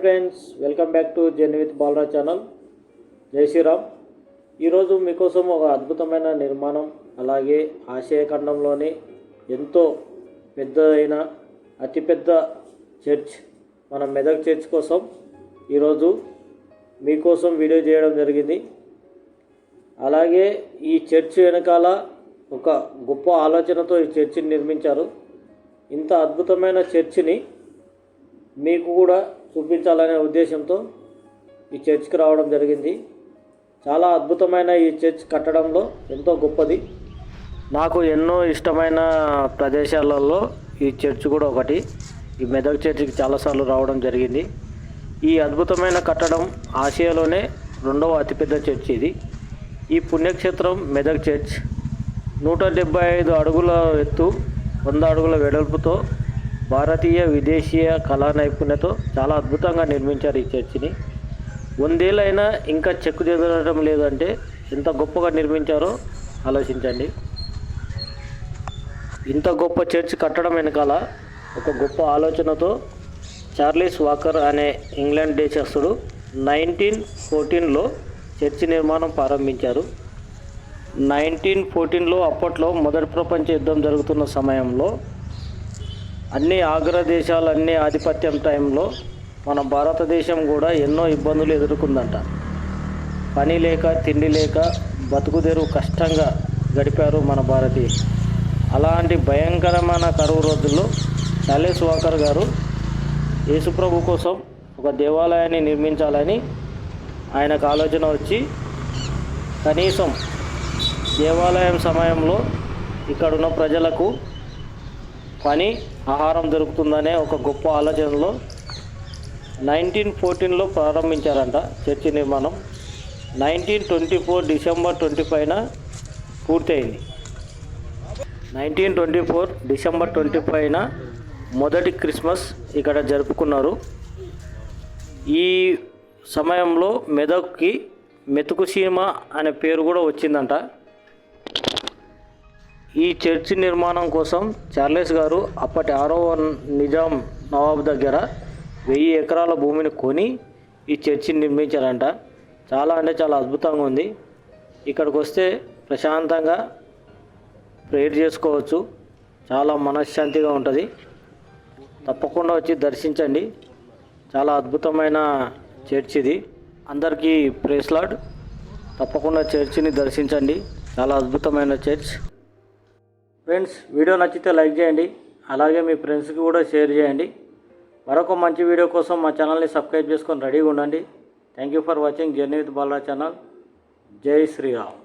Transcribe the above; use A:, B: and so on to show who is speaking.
A: Friends welcome back to journey with Balraj channel జై శ్రీరామ్ ఈరోజు మీకోసం ఒక అద్భుతమైన నిర్మాణం అలాగే ఆసియా ఖండంలోని ఎంతో పెద్దదైన అతిపెద్ద చర్చ్ మన మెదక్ చర్చ్ కోసం ఈరోజు మీకోసం వీడియో చేయడం జరిగింది. అలాగే ఈ చర్చ్ వెనకాల ఒక గొప్ప ఆలోచనతో ఈ చర్చిని నిర్మించారు. ఇంత అద్భుతమైన చర్చిని మీకు కూడా చూపించాలనే ఉద్దేశంతో ఈ చర్చ్కి రావడం జరిగింది. చాలా అద్భుతమైన ఈ చర్చ్ కట్టడంలో ఎంతో గొప్పది. నాకు ఎన్నో ఇష్టమైన ప్రదేశాలలో ఈ చర్చ్ కూడా ఒకటి. ఈ మెదక్ చర్చికి చాలాసార్లు రావడం జరిగింది. ఈ అద్భుతమైన కట్టడం ఆసియాలోనే రెండవ అతిపెద్ద చర్చ్ ఇది. ఈ పుణ్యక్షేత్రం మెదక్ చర్చ్. నూట డెబ్బై ఐదు అడుగుల ఎత్తు వంద అడుగుల వెడల్పుతో భారతీయ విదేశీయ కళా నైపుణ్యతో చాలా అద్భుతంగా నిర్మించారు ఈ చర్చిని. వందేళ్ళైనా ఇంకా చెక్కు చెదరడం లేదంటే ఎంత గొప్పగా నిర్మించారో ఆలోచించండి. ఇంత గొప్ప చర్చ్ కట్టడం వెనకాల ఒక గొప్ప ఆలోచనతో చార్లీస్ వాకర్ అనే ఇంగ్లాండ్ దేశస్థుడు నైన్టీన్ ఫోర్టీన్లో చర్చి నిర్మాణం ప్రారంభించారు. నైన్టీన్ ఫోర్టీన్లో అప్పట్లో మొదటి ప్రపంచ యుద్ధం జరుగుతున్న సమయంలో అన్ని ఆగ్రా దేశాలు అన్ని ఆధిపత్యం టైంలో మన భారతదేశం కూడా ఎన్నో ఇబ్బందులు ఎదుర్కొందంట. పని లేక తిండి లేక బతుకుదెరువు కష్టంగా గడిపారు మన భారతీయ. అలాంటి భయంకరమైన కరువు రోజుల్లో చార్లెస్ వాకర్ గారు యేసుప్రభు కోసం ఒక దేవాలయాన్ని నిర్మించాలని ఆయనకు ఆలోచన వచ్చి కనీసం దేవాలయం సమయంలో ఇక్కడున్న ప్రజలకు పని ఆహారం దొరుకుతుందనే ఒక గొప్ప ఆలోచనలో నైన్టీన్ ఫోర్టీన్లో ప్రారంభించారంట చర్చి నిర్మాణం. Nineteen twenty four December twenty ఫైవ్న పూర్తయింది. Nineteen twenty four December twenty ఫైవ్న మొదటి క్రిస్మస్ ఇక్కడ జరుపుకున్నారు. ఈ సమయంలో మెదక్కి మెతుకుసీమ అనే పేరు కూడా వచ్చిందంట. ఈ చర్చి నిర్మాణం కోసం చార్లెస్ గారు అప్పటి ఆరవ నిజాం నవాబ్ దగ్గర వెయ్యి ఎకరాల భూమిని కొని ఈ చర్చిని నిర్మించారంట. చాలా అంటే చాలా అద్భుతంగా ఉంది. ఇక్కడికి వస్తే ప్రశాంతంగా ప్రేయర్ చేసుకోవచ్చు. చాలా మనశ్శాంతిగా ఉంటుంది. తప్పకుండా వచ్చి దర్శించండి. చాలా అద్భుతమైన చర్చ్ ఇది. అందరికీ ప్రేస్లాడ్ తప్పకుండా చర్చిని దర్శించండి. చాలా అద్భుతమైన చర్చ్. ఫ్రెండ్స్ వీడియో నచ్చితే లైక్ చేయండి. అలాగే మీ ఫ్రెండ్స్కి కూడా షేర్ చేయండి. మరొక మంచి వీడియో కోసం మా ఛానల్ని సబ్స్క్రైబ్ చేసుకొని రెడీగా ఉండండి. Thank you for watching journey with Balraj channel జై శ్రీరామ్.